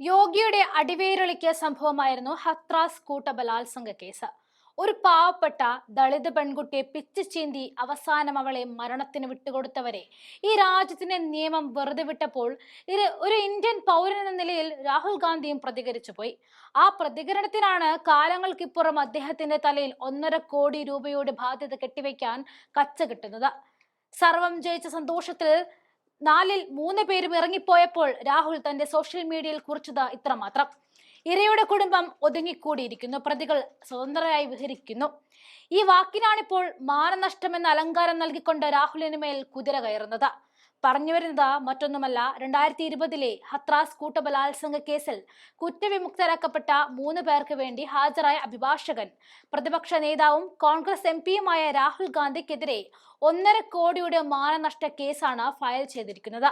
യോഗിയുടെ അടിവേരൊളിക്കിയ സംഭവമായിരുന്നു ഹത്രാസ് കൂട്ടബലാത്സംഗ കേസ്. ഒരു പാവപ്പെട്ട ദളിത് പെൺകുട്ടിയെ പിച്ചു ചീന്തി അവസാനം അവളെ മരണത്തിന് വിട്ടുകൊടുത്തവരെ. ഈ രാജ്യത്തിന്റെ നിയമം വെറുതെ വിട്ടപ്പോൾ ഇത് ഒരു ഇന്ത്യൻ പൗരൻ എന്ന നിലയിൽ രാഹുൽ ഗാന്ധിയും പ്രതികരിച്ചു പോയി. ആ പ്രതികരണത്തിനാണ് കാലങ്ങൾക്കിപ്പുറം അദ്ദേഹത്തിന്റെ തലയിൽ ഒന്നര കോടി രൂപയുടെ ബാധ്യത കെട്ടിവെക്കാൻ കച്ച കിട്ടുന്നത്. സർവം ജയിച്ച സന്തോഷത്തിൽ നാലിൽ മൂന്ന് പേരും ഇറങ്ങിപ്പോയപ്പോൾ രാഹുൽ തന്റെ സോഷ്യൽ മീഡിയയിൽ കുറിച്ചത് ഇത്രമാത്രം. ഇരയുടെ കുടുംബം ഒതുങ്ങിക്കൂടിയിരിക്കുന്നു. പ്രതികൾ സ്വതന്ത്രരായി വിഹരിക്കുന്നു. ഈ വാക്കിനാണിപ്പോൾ മാനനഷ്ടം എന്ന അലങ്കാരം നൽകിക്കൊണ്ട് രാഹുലിന് മേൽ കുതിര കയറുന്നത്. പറഞ്ഞു വരുന്നത് മറ്റൊന്നുമല്ല. രണ്ടായിരത്തി ഇരുപതിലെ ഹത്രാസ് കൂട്ടബലാത്സംഗ കേസിൽ കുറ്റവിമുക്തരാക്കപ്പെട്ട മൂന്ന് പേർക്ക് വേണ്ടി ഹാജരായ അഭിഭാഷകൻ പ്രതിപക്ഷ നേതാവും കോൺഗ്രസ് എം പിയുമായ രാഹുൽ ഗാന്ധിക്കെതിരെ ഒന്നര കോടിയുടെ മാനനഷ്ട കേസാണ് ഫയൽ ചെയ്തിരിക്കുന്നത്.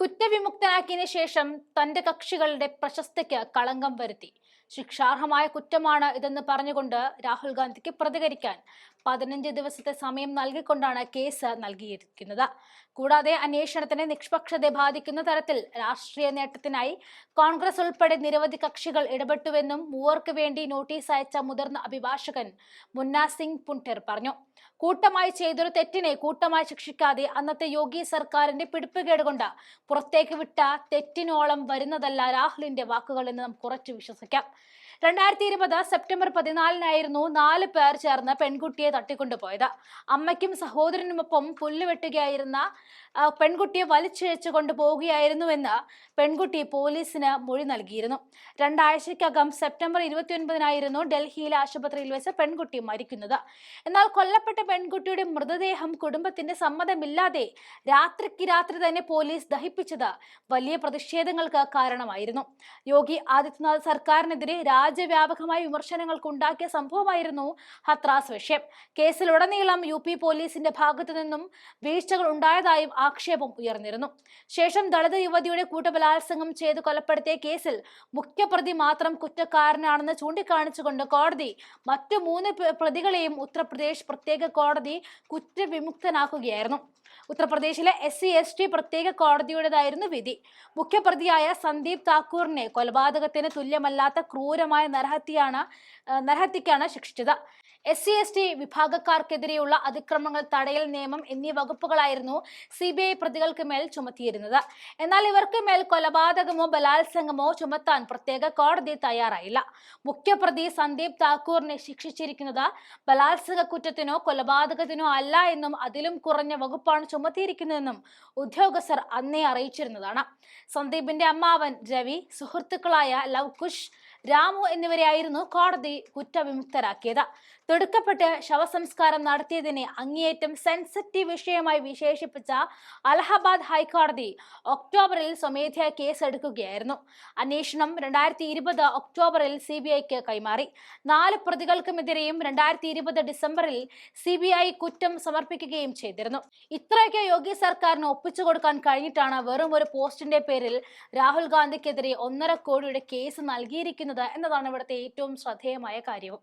കുറ്റവിമുക്തനാക്കിയതിനു ശേഷം തന്റെ കക്ഷികളുടെ പ്രശസ്തിക്ക് കളങ്കം വരുത്തി. ശിക്ഷാർഹമായ കുറ്റമാണ് ഇതെന്ന് പറഞ്ഞുകൊണ്ട് രാഹുൽ ഗാന്ധിക്ക് പ്രതികരിക്കാൻ പതിനഞ്ച് ദിവസത്തെ സമയം നൽകിക്കൊണ്ടാണ് കേസ് നൽകിയിരിക്കുന്നത്. കൂടാതെ അന്വേഷണത്തിന് നിഷ്പക്ഷത ബാധിക്കുന്ന തരത്തിൽ രാഷ്ട്രീയ നേട്ടത്തിനായി കോൺഗ്രസ് ഉൾപ്പെടെ നിരവധി കക്ഷികൾ ഇടപെട്ടുവെന്നും മൂവർക്ക് വേണ്ടി നോട്ടീസ് അയച്ച മുതിർന്ന അഭിഭാഷകൻ മുന്നാ സിംഗ് പുൻഠർ പറഞ്ഞു. കൂട്ടമായി ചെയ്തൊരു തെറ്റിനെ കൂട്ടമായി ശിക്ഷിക്കാതെ അന്നത്തെ യോഗി സർക്കാരിന്റെ പിടിപ്പുകേട് കൊണ്ട് പുറത്തേക്ക് വിട്ട തെറ്റിനോളം വരുന്നതല്ല രാഹുലിന്റെ വാക്കുകൾ എന്ന് നമുക്ക് ഉറച്ചു വിശ്വസിക്കാം. രണ്ടായിരത്തി ഇരുപത് സെപ്റ്റംബർ പതിനാലിനായിരുന്നു നാല് പേർ ചേർന്ന് പെൺകുട്ടിയെ തട്ടിക്കൊണ്ടുപോയത്. അമ്മയ്ക്കും സഹോദരനുമൊപ്പം പുല്ല് വെട്ടുകയായിരുന്ന ആ, പെൺകുട്ടിയെ വലിച്ചിഴച്ചു കൊണ്ടുപോവുകയായിരുന്നുവെന്ന് പെൺകുട്ടി പോലീസിന് മൊഴി നൽകിയിരുന്നു. രണ്ടാഴ്ചയ്ക്കകം സെപ്റ്റംബർ ഇരുപത്തിയൊൻപതിനായിരുന്നു ഡൽഹിയിലെ ആശുപത്രിയിൽ വെച്ച് പെൺകുട്ടി മരിക്കുന്നത്. എന്നാൽ കൊല്ലപ്പെട്ട പെൺകുട്ടിയുടെ മൃതദേഹം കുടുംബത്തിന്റെ സമ്മതമില്ലാതെ രാത്രിക്ക് രാത്രി തന്നെ പോലീസ് ദഹിപ്പിച്ചത് വലിയ പ്രതിഷേധങ്ങൾക്ക് കാരണമായിരുന്നു. യോഗി ആദിത്യനാഥ് സർക്കാരിനെതിരെ രാജ്യവ്യാപകമായ വിമർശനങ്ങൾക്ക് ഉണ്ടാക്കിയ സംഭവമായിരുന്നു ഹത്രാസ് വിഷയം. കേസിലുടനീളം യു പി പോലീസിന്റെ ഭാഗത്തു നിന്നും വീഴ്ചകൾ ഉണ്ടായതായും ആക്ഷേപം ഉയർന്നിരുന്നു. ശേഷം ദളിത് യുവതിയുടെ കൂട്ടബലാത്സംഗം ചെയ്ത് കൊലപ്പെടുത്തിയ കേസിൽ മുഖ്യപ്രതി മാത്രം കുറ്റക്കാരനാണെന്ന് ചൂണ്ടിക്കാണിച്ചുകൊണ്ട് കോടതി മറ്റു മൂന്ന് പ്രതികളെയും ഉത്തർപ്രദേശ് പ്രത്യേക കോടതി കുറ്റവിമുക്തനാക്കുകയായിരുന്നു. ഉത്തർപ്രദേശിലെ എസ് സി എസ് ടി പ്രത്യേക കോടതിയുടേതായിരുന്നു വിധി. മുഖ്യപ്രതിയായ സന്ദീപ് താക്കൂറിനെ കൊലപാതകത്തിന് തുല്യമല്ലാത്ത ക്രൂരമായ നരഹത്യയാണ് ആ, നരഹത്യക്കാണ് ശിക്ഷിച്ചത്. എസ് സി എസ് ടി വിഭാഗക്കാർക്കെതിരെയുള്ള അതിക്രമങ്ങൾ തടയൽ നിയമം എന്നീ വകുപ്പുകളായിരുന്നു സി ബി ഐ പ്രതികൾക്ക് മേൽ ചുമത്തിയിരുന്നത്. എന്നാൽ ഇവർക്ക് മേൽ കൊലപാതകമോ ബലാത്സംഗമോ ചുമത്താൻ പ്രത്യേക കോടതി തയ്യാറായില്ല. മുഖ്യപ്രതി സന്ദീപ് താക്കൂറിനെ ശിക്ഷിച്ചിരിക്കുന്നത് ബലാത്സംഗ കുറ്റത്തിനോ കൊലപാതകത്തിനോ അല്ല എന്നും അതിലും കുറഞ്ഞ വകുപ്പാണ് ചുമത്തിയിരിക്കുന്നതെന്നും ഉദ്യോഗസ്ഥർ അന്നേ അറിയിച്ചിരുന്നതാണ്. സന്ദീപിന്റെ അമ്മാവൻ രവി സുഹൃത്തുക്കളായ ലവ്കുഷ് രാമു എന്നിവരെയായിരുന്നു കോടതി കുറ്റവിമുക്തരാക്കിയത്. തിടുക്കപ്പെട്ട് ശവസംസ്കാരം നടത്തിയതിനെ അങ്ങേയറ്റം സെൻസിറ്റീവ് വിഷയമായി വിശേഷിപ്പിച്ച അലഹബാദ് ഹൈക്കോടതി ഒക്ടോബറിൽ സ്വമേധയാ കേസെടുക്കുകയായിരുന്നു. അന്വേഷണം രണ്ടായിരത്തി ഇരുപത് ഒക്ടോബറിൽ സി ബി ഐക്ക് കൈമാറി. നാല് പ്രതികൾക്കുമെതിരെയും രണ്ടായിരത്തി ഇരുപത് ഡിസംബറിൽ സി ബി ഐ കുറ്റം സമർപ്പിക്കുകയും ചെയ്തിരുന്നു. ഇത്രയൊക്കെ യോഗി സർക്കാരിന് ഒപ്പിച്ചു കൊടുക്കാൻ കഴിഞ്ഞിട്ടാണ് വെറും ഒരു പോസ്റ്റിന്റെ പേരിൽ രാഹുൽ ഗാന്ധിക്കെതിരെ ഒന്നര കോടിയുടെ കേസ് നൽകിയിരിക്കുന്നത് എന്നതാണ് ഇവിടുത്തെ ഏറ്റവും ശ്രദ്ധേയമായ കാര്യവും.